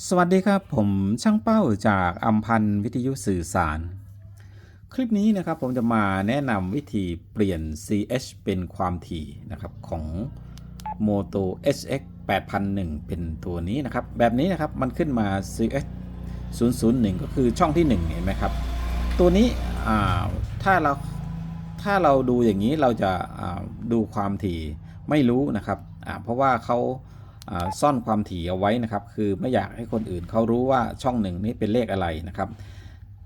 สวัสดีครับ ผมช่างเป้าจากอัมพันธ์วิทยุสื่อสาร คลิปนี้นะครับผมจะมาแนะนำวิธีเปลี่ยน CH เป็นความถี่นะครับของ Moto HX 8001 เป็นตัวนี้นะครับ แบบนี้นะครับมันขึ้นมา CH 001 ก็คือช่องที่ 1 เห็นไหมครับ ตัวนี้ถ้าเราถ้าเราดูอย่างนี้เราจะดูความถี่ไม่รู้นะครับเพราะว่าเขา ซ่อนความถี่เอาไว้นะครับ คือไม่อยากให้คนอื่นเขารู้ว่าช่องหนึ่งนี้เป็นเลขอะไรนะครับ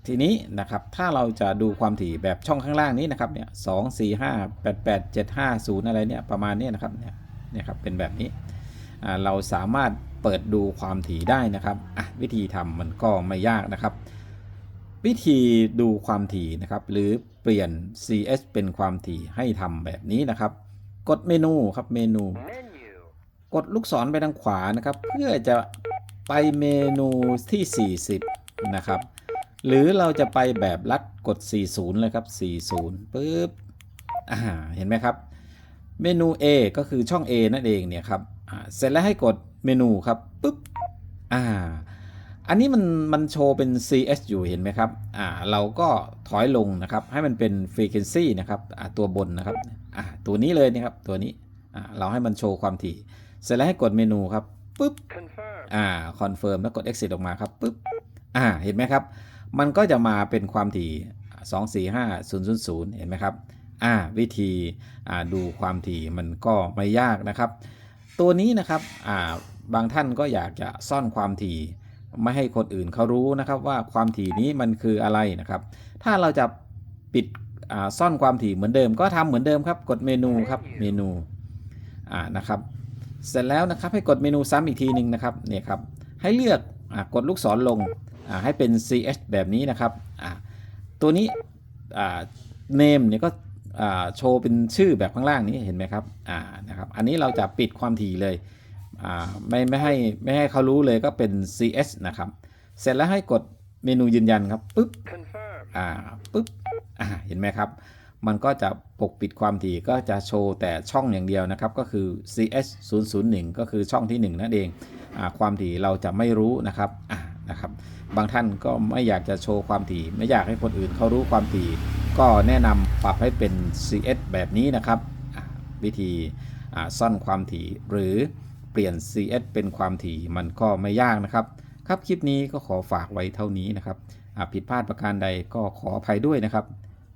ทีนี้นะครับถ้าเราจะดูความถี่แบบช่องข้างล่างนี้นะครับเนี่ยสองสี่ห้าแปดแปดเจ็ดห้าศูนย์อะไรเนี่ยประมาณนี้นะครับเนี่ยเนี่ยครับเป็นแบบนี้เราสามารถเปิดดูความถี่ได้นะครับวิธีทำมันก็ไม่ยากนะครับ วิธีดูความถี่นะครับ หรือเปลี่ยน CS เป็นความถี่ให้ทำแบบนี้นะครับ กดเมนูครับเมนู ดลูกศรไปทางขวานะครับ เพื่อจะไปเมนูที่ 40 นะครับ หรือเราจะไปแบบลัดกด 40 เลยครับ 40ปึ๊บอ่าเห็นไหมครับ เมนู A ก็คือช่อง A นั่นเองเนี่ยครับอ่าเสร็จแล้วให้กดเมนูครับปึ๊บอ่าอันนี้มันมันโชว์เป็น CS อยู่เห็นไหมครับ อ่า เราก็ถอยลงนะครับ ให้มันเป็น frequency นะครับ อ่า ตัวบนนะครับ อ่า ตัวนี้เลยนะครับ ตัวนี้ อ่า เราให้มันโชว์ความถี่ เสร็จแล้วให้กดเมนูครับปุ๊บ Confirm. อ่าคอนเฟิร์มแล้วกด exit ออกมาครับปุ๊บอ่าเห็นไหมครับ มันก็จะมาเป็นความถี่ 2 4 5 0 0 0 เห็นไหมครับอ่าวิธีอ่าดูความถี่มันก็ไม่ยากนะครับ ตัวนี้นะครับอ่าบางท่านก็อยากจะซ่อนความถี่ไม่ให้คนอื่นเขารู้นะครับว่าความถี่นี้มันคืออะไรนะครับ ถ้าเราจะปิดอ่าซ่อนความถี่เหมือนเดิมก็ทำเหมือนเดิมครับ กดเมนูครับเมนูอ่านะครับ เสร็จแล้วนะครับให้กดเมนูซ้ำอีกทีหนึ่งนะครับเนี่ยครับให้เลือกอกดลูกศรลงให้เป็น ch แบบนี้นะครับตัวนี้ name เนี่ยก็โชว์เป็นชื่อแบบข้างล่างนี้เห็นไหมครับนะครับอันนี้เราจะปิดความถี่เลยไม่ไม่ให้ไม่ให้เขารู้เลยก็เป็น ch นะครับเสร็จแล้วให้กดเมนูยืนยันครับปึ๊บอ่าปึ๊บอ่าเห็นไหมครับ มันก็จะปกปิดความถี่ก็จะโชว์แต่ช่องอย่างเดียวนะครับ ก็คือ CS 0 0 1ก็คือช่องที่ 1 นั่นเองอความถี่เราจะไม่รู้นะครับนะครับ บางท่านก็ไม่อยากจะโชว์ความถี่ ไม่อยากให้คนอื่นเขารู้ความถี่ ก็แนะนำปรับให้เป็น CS แบบนี้นะครับ วิธีซ่อนความถี่หรือเปลี่ยน CS เป็นความถี่มันก็ไม่ยากนะครับ ครับคลิปนี้ก็ขอฝากไว้เท่านี้นะครับผิดพลาดประการใดก็ขออภัยด้วยนะครับ